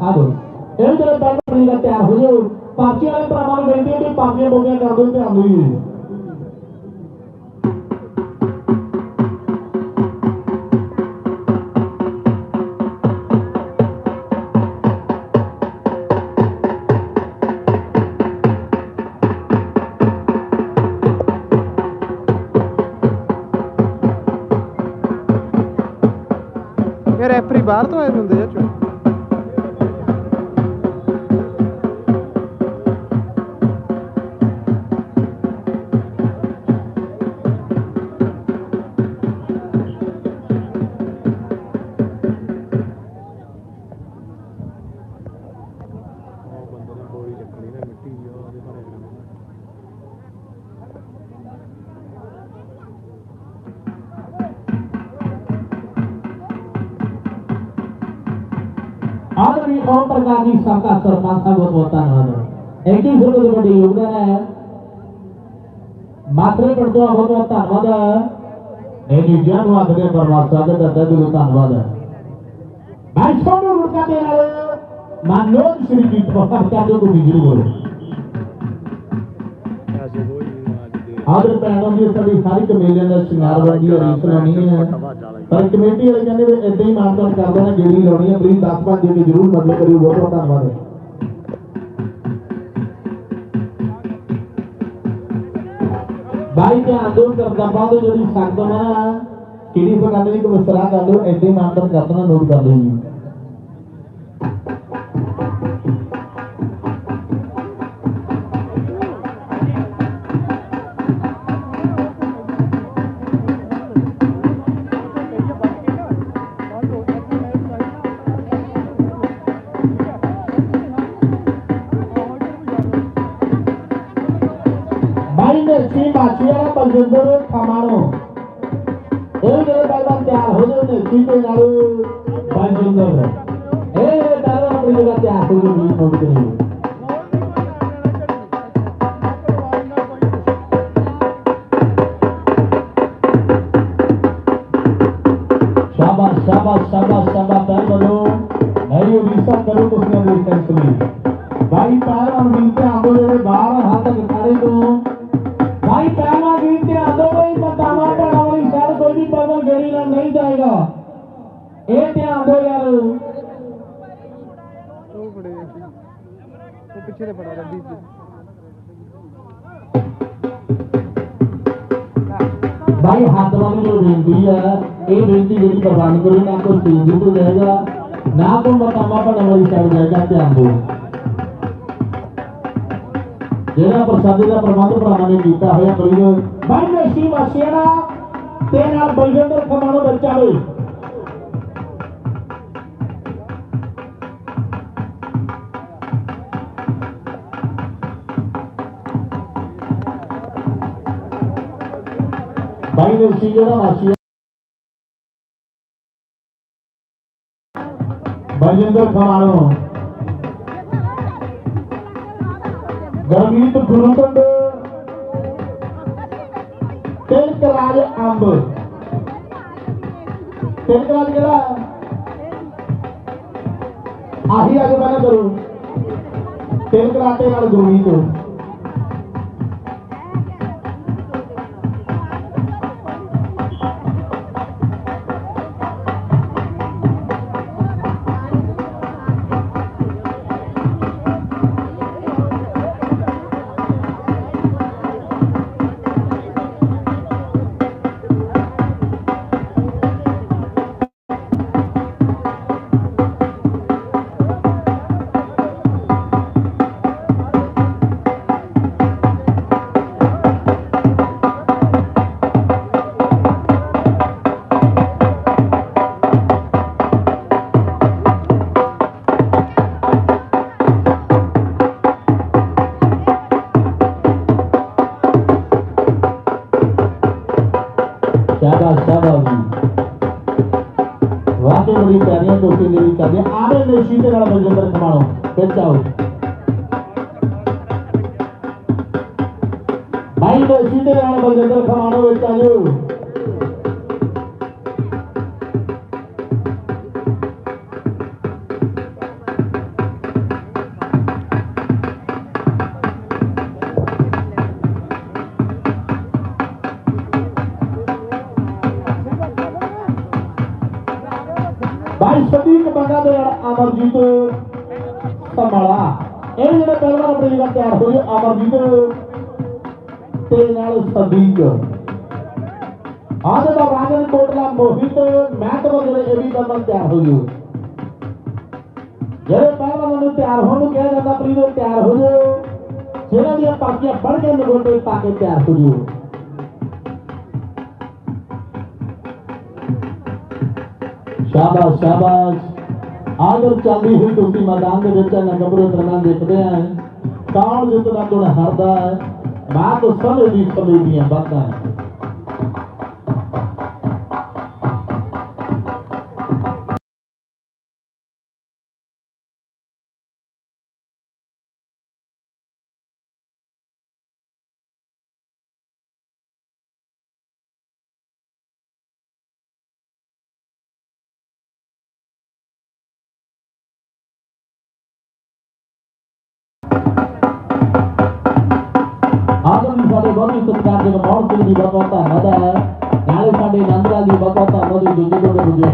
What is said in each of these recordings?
ਆ ਦੋ ਇਹ ਜਿਹੜੇ ਬੈਂਕ ਆਪਣੀ ਦਾ ਤਿਆਰ ਹੋ ਜਾਓ ਪਾਰਟੀ ਵਾਲੇ ਭਰਾਵਾਂ ਨੂੰ ਬੇਨਤੀ ਹੈ ਕਿ ਪਾਰਟੀਆਂ ਬੋਗੀਆਂ ਕਰ ਦਿਓ ਧਿਆਨ ਦਿਓ ਜੀ। ਇਹ ਰੈਫਰੀ ਬਾਹਰ ਤੋਂ ਆਏ ਹੁੰਦੇ ਆ ਚੋਂ ਆਦਰਣੀ ਓਮ ਪ੍ਰਕਾਸ਼ ਜੀ ਸਾਕਾ ਸਰਪੰਚ ਸਾਹਿਬ ਬਹੁਤ ਬਹੁਤ ਧੰਨਵਾਦ ਇੱਕ ਹੀ ਬਹੁਤ ਵੱਡੀ ਯੋਗਦਾਨ ਹੈ ਮਾਤਰੇ ਪਿੰਡ ਤੋਂ ਬਹੁਤ ਬਹੁਤ ਧੰਨਵਾਦ ਇਹ ਨਿਜਿਆਂ ਨੂੰ ਆਦਰ ਪੈਣੋਂ ਦੀ ਸਾਡੀ ਸਾਰੀ ਕਮੇਲੀਆਂ ਦਾ ਸ਼ਿੰਗਾਰ ਬਣਦੀ ਹੈ ਰੀਤ ਲਾਉਣੀ ਹੈ। ਪਰ ਕਮੇਟੀ ਵਾਲੇ ਕਹਿੰਦੇ ਵੀ ਇਦਾਂ ਹੀ ਮਾਨਤਾਨ ਕਰ ਦੇਣਾ ਜਿਹੜੀ ਲਾਉਣੀ ਹੈ ਪਲੀਜ਼ 10 ਪੰਜ ਦੇ ਕੇ ਜ਼ਰੂਰ ਮਦਦ ਕਰਿਓ ਬਹੁਤ ਬਹੁਤ ਧੰਨਵਾਦ। ਬਾਈ ਆਂਦੋਲਨ ਕਰਦਾ ਜਿਹੜੀ ਨਾ ਕਿਹੜੀ ਬਗਾਨੇ ਦੀ ਕੋਈ ਸਲਾਹ ਕਰ ਲਓ ਇਦਾਂ ਹੀ ਮਾਨਤਾਨ ਕਰ ਦੇਣਾ ਨੋਟ ਕਰ ਲਓ ਜੀ ਨੇ ਸੀ ਬਾਚੀਆ ਬਲਜਿੰਦਰ ਖਮਾਣੋ ਇਹ ਜਿਹੜੇ ਪਹਿਲਾਂ ਤਿਆਰ ਹੋ ਜਾਓ ਨੇ ਸੀ ਤੇ ਨਾਲ ਬਲਜਿੰਦਰ ਇਹ ਦਾਦਾ ਆਪਣੀ ਜਗ੍ਹਾ ਤਿਆਰ ਹੋ ਜਾਓ ਜੀ ਨੋਟ ਕਰਿਓ ਸ਼ਾਬਾਸ਼ ਸ਼ਾਬਾਸ਼ ਸ਼ਾਬਾਸ਼ ਸ਼ਾਬਾਸ਼ ਪੈਰ ਬਲੋ ਉਹ ਖੜੇ ਆ ਸੀ। ਉਹ ਪਿੱਛੇ ਤੇ ਫੜਾ ਗੱਡੀ ਚ ਭਾਈ ਹੱਥ ਵਾਲੀ ਜੋ ਬੇਨਤੀ ਹੈ ਇਹ ਬੇਨਤੀ ਜਿਹੜੀ ਪ੍ਰਵਾਨ ਕਰੋ ਨਾ ਕੋਈ ਤੇਜ਼ੀ ਤੋਂ ਜਾਏਗਾ ਨਾ ਕੋਈ ਮਤਾਵਾ ਢਾਣਾ ਵਾਲੀ ਸਾਈਡ ਜਾਏਗਾ ਧਿਆਨ ਦਿਓ ਜਿਹੜਾ ਪ੍ਰਸਾਦੇ ਦਾ ਪ੍ਰਬੰਧ ਭਰਾਵਾਂ ਨੇ ਕੀਤਾ ਹੋਇਆ ਕਰੀਏ ਭਾਈ ਨਸ਼ੀ ਵਾਸੀਆਂ ਤੇ ਨਾਲ ਬਲਜਿੰਦਰ ਖਮਾਣੋ ਬੱਚਾ ਹੋਏ ਭਾਈ ਨਸ਼ੀ ਜਿਹੜਾ ਵਾਸੀ ਬਲਜਿੰਦਰ ਖਮਾਣੋ ਗਰਮੀਤ ਗੁਰੂਕੰਡ ਤਿਲਕ ਰਾਜ ਅੰਬ। ਤਿਲਕ ਰਾਜ ਕਿਹੜਾ? ਆਹੀ ਅੱਜ ਕਰੋ। ਤਿਲਕ ਰਾਤੇ ਨਾਲ ਗੁਰਮੀਤ। ਦੇਸੀ ਦੇ ਨਾਲ ਬਲਜਿੰਦਰ ਖਮਾਣੋ ਵਿੱਚ ਆ ਜਿਓ ਭਾਈ ਸਦੀਕ ਬੰਗਾ ਦੇ ਨਾਲ ਅਮਰਜੀਤ ਧਮਾਲਾ ਇਹ ਜਿਹੜੇ ਪਹਿਲਵਾਨ ਆਪਣੀ ਜਗ੍ਹਾ ਤਿਆਰ ਹੋਏ ਅਮਰਜੀਤ ਤੇ ਨਾਲ ਸਦੀਕ ਆਦੇ ਰਾਜਨ ਕੋਟਲਾ ਮੋਹਿਤ ਮੈਟ ਵਗੈਰੇ ਇਹ ਵੀ ਬੰਦਾ ਤਿਆਰ ਹੋ ਗਏ ਜਿਹੜੇ ਪਹਿਲਵਾਨਾਂ ਨੂੰ ਤਿਆਰ ਹੋਣ ਨੂੰ ਕਿਹਾ ਜਾਂਦਾ, ਪ੍ਰੀਤੋ ਤਿਆਰ ਹੋ ਜਾਓ ਜਿਹਨਾਂ ਦੀਆਂ ਪਾਰਟੀਆਂ ਬਣ ਕੇ ਨਗੋਟੇ ਪਾ ਕੇ ਤਿਆਰ ਹੋ ਜਾਓ ਸ਼ਾਬਾਸ਼ ਸ਼ਾਬਾਸ਼। ਆਦਰ ਚੱਲਦੀ ਹੋਈ ਟੁੱਟੀ ਮੈਦਾਨ ਦੇ ਵਿੱਚ ਇਹਨਾਂ ਗੱਭਰੂ ਦੇਖਦੇ ਆਂ। ਕੌਣ ਜਿੱਤਦਾ, ਕੌਣ ਹਾਰਦਾ ਹੈ? ਬਾਤ ਤੋਂ ਸਮੇਂ ਦੀ ਸਮੇਂ ਦੀਆਂ ਬਹੁਤ ਸਤਿਕਾਰ ਦੇ ਮੌੜ ਸਿੰਘ ਦੀ ਬਹੁਤ ਬਹੁਤ ਧੰਨਵਾਦ ਹੈ ਨਾਲੇ ਸਾਡੇ ਨੰਦਲਾਲ ਦੀ ਬਹੁਤ ਬਹੁਤ ਧੰਨਵਾਦ ਹੈ ਦੂਜੇ ਤੋਂ ਦੂਜੇ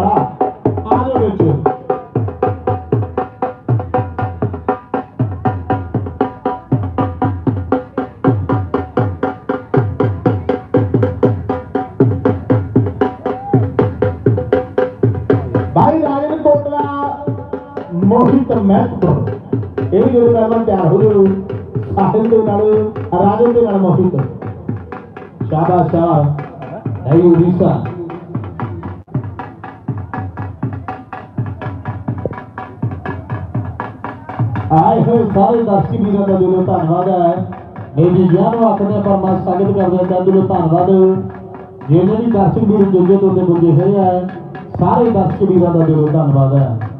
ਹੈ ਮੋਹਿਤ ਮਹਿਤਪੁਰ ਇਹ ਜਿਹੜੇ ਪਹਿਲਾਂ ਤਿਆਰ ਹੋ ਗਏ ਸਾਹਿਲ ਦੇ ਨਾਲ ਰਾਜਨ ਦੇ ਨਾਲ ਮੋਹਿਤ ਸ਼ਾਬਾਸ਼ ਸ਼ਾਬਾਸ਼ ਨਹੀਂ ਉੜੀਸਾ ਆਏ ਹੋਏ ਸਾਰੇ ਦਰਸ਼ਕ ਵੀਰਾਂ ਦਾ ਦਿਲੋਂ ਧੰਨਵਾਦ ਹੈ। ਮੇਰੀ ਜਾਨ ਨੂੰ ਆਪਣੇ ਪਰਮਾ ਸਵਾਗਤ ਕਰਦੇ ਹਾਂ ਦਿਲੋਂ ਧੰਨਵਾਦ। ਜਿਹੜੇ ਵੀ ਦਰਸ਼ਕ ਵੀਰ ਜੁਗੇ ਤੋਂ ਤੇ ਪੁੱਜੇ ਹੋਏ ਆ, ਸਾਰੇ ਦਰਸ਼ਕ ਵੀਰਾਂ ਦਾ ਦਿਲੋਂ ਧੰਨਵਾਦ ਹੈ।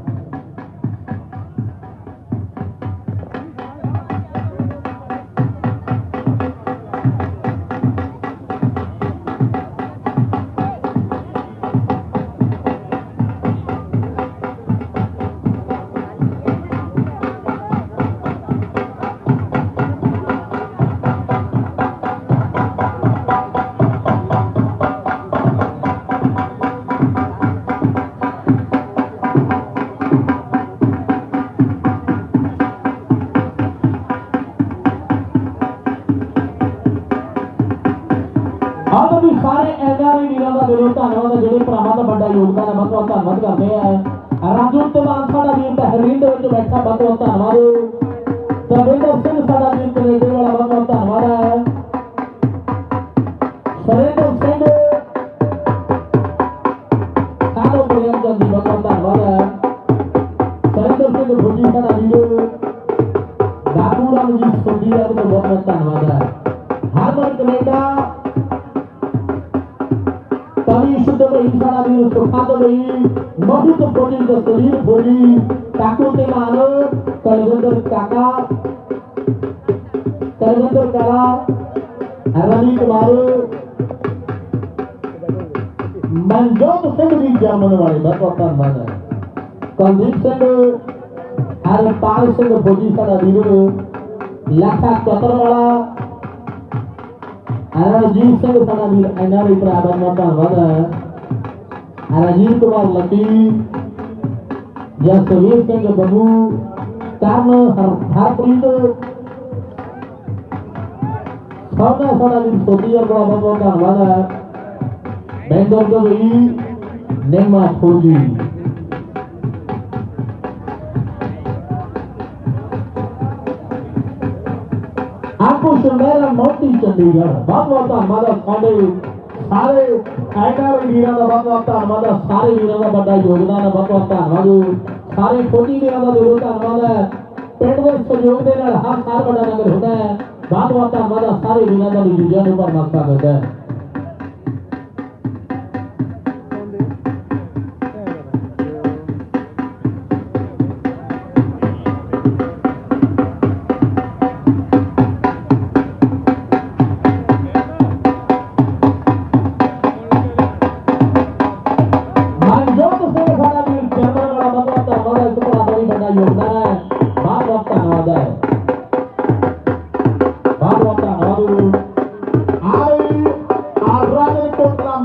ਦਿਲੋਂ ਧੰਨਵਾਦ ਹੈ ਜਿਹੜੇ ਭਰਾਵਾਂ ਦਾ ਵੱਡਾ ਯੋਗਦਾਨ ਹੈ ਬਹੁਤ ਬਹੁਤ ਧੰਨਵਾਦ ਕਰਦੇ ਆ ਰਾਜੂ ਤਮਾਨ ਸਾਡਾ ਵੀਰ ਤਹਿਰੀਰ ਦੇ ਵਿੱਚ ਬੈਠਾ ਬਹੁਤ ਬਹੁਤ ਧੰਨਵਾਦ ਵੀਰ ਸੁਖਾ ਤੋਂ ਬਈ ਮੋਹਿਤ ਫੋਜੀ ਦਾ ਸਰੀਰ ਫੋਜੀ ਕਾਕੂ ਤੇ ਮਾਨ ਕਲਵਿੰਦਰ ਕਾਕਾ ਕਲਵਿੰਦਰ ਕਾਲਾ ਰਵੀ ਕੁਮਾਰ ਮਨਜੋਤ ਸਿੰਘ ਦੀ ਜਾਮਨ ਵਾਲੇ ਦਾ ਬਹੁਤ ਧੰਨਵਾਦ ਹੈ ਕੁਲਦੀਪ ਸਿੰਘ ਹਰਪਾਲ ਸਿੰਘ ਫੋਜੀ ਸਾਡਾ ਵੀਰ ਲੱਖਾ ਕਤਰ ਵਾਲਾ ਰਣਜੀਤ ਸਿੰਘ ਸਾਡਾ ਵੀਰ ਐਨਆਰਆਈ ਭਰਾ ਦਾ ਸਿੰਘ ਬੱਬੂ ਕਰਨ ਹਰਪ੍ਰੀਤ ਸਾਡਾ ਸਾਡਾ ਵੀਰ ਸੋਢੀ ਦਾ ਬੜਾ ਬਹੁਤ ਧੰਨਵਾਦ ਹੈ ਬੈਂਗਲ ਤੋਂ ਵੀ ਨਿਮਾ ਫੌਜੀ ਆਪਕੋ ਸ਼ਰਮੇਰਾ ਮੋਤੀ ਚੰਡੀਗੜ੍ਹ ਬਹੁਤ ਬਹੁਤ ਧੰਨਵਾਦ ਸਾਡੇ ਸਾਰੇ ਐਨਆਰ ਵੀਰਾਂ ਦਾ ਬਹੁਤ ਬਹੁਤ ਧੰਨਵਾਦ ਹੈ। ਸਾਰੇ ਵੀਰਾਂ ਦਾ ਵੱਡਾ ਯੋਗਦਾਨ ਹੈ ਬਹੁਤ ਬਹੁਤ ਧੰਨਵਾਦ ਸਾਰੇ ਫੌਜੀ ਵੀਰਾਂ ਦਾ ਦਿਲੋਂ ਧੰਨਵਾਦ ਹੈ। ਪਿੰਡ ਦੇ ਸਹਿਯੋਗ ਦੇ ਨਾਲ ਹਰ ਸਾਲ ਵੱਡਾ ਨਗਰ ਹੁੰਦਾ ਹੈ। ਬਹੁਤ ਬਹੁਤ ਧੰਨਵਾਦ ਹੈ। ਸਾਰੇ ਵੀਰਾਂ ਦਾ ਜੀਜਾ ਨੂੰ ਭਰਮਾ ਸਵਾਗਤ ਹੈ।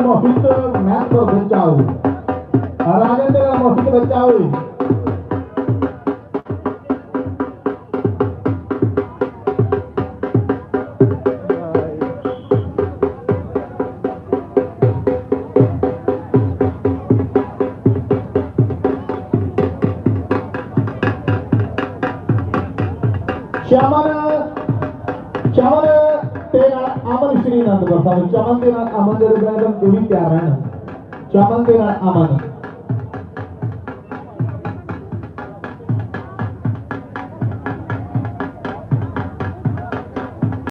ਮੋਹਿਤ ਮਹਿਤਪੁਰ ਬਚਾਓ ਰਾਜੇਂਦਰ ਮੋਹਿਤ ਬਚਾਓ ਚਮਨ ਚਮਨ ਤੇ ਨਾਲ ਅਮਨ ਸ਼੍ਰੀ ਅਨੰਦਪੁਰ ਸਾਹਿਬ ਚਮਨ ਦੇ ਨਾਲ ਅਮਨ ਦੇ ਰੂਪ ਨਾਲ ਵੀ ਤਿਆਰ ਰਹਿਣ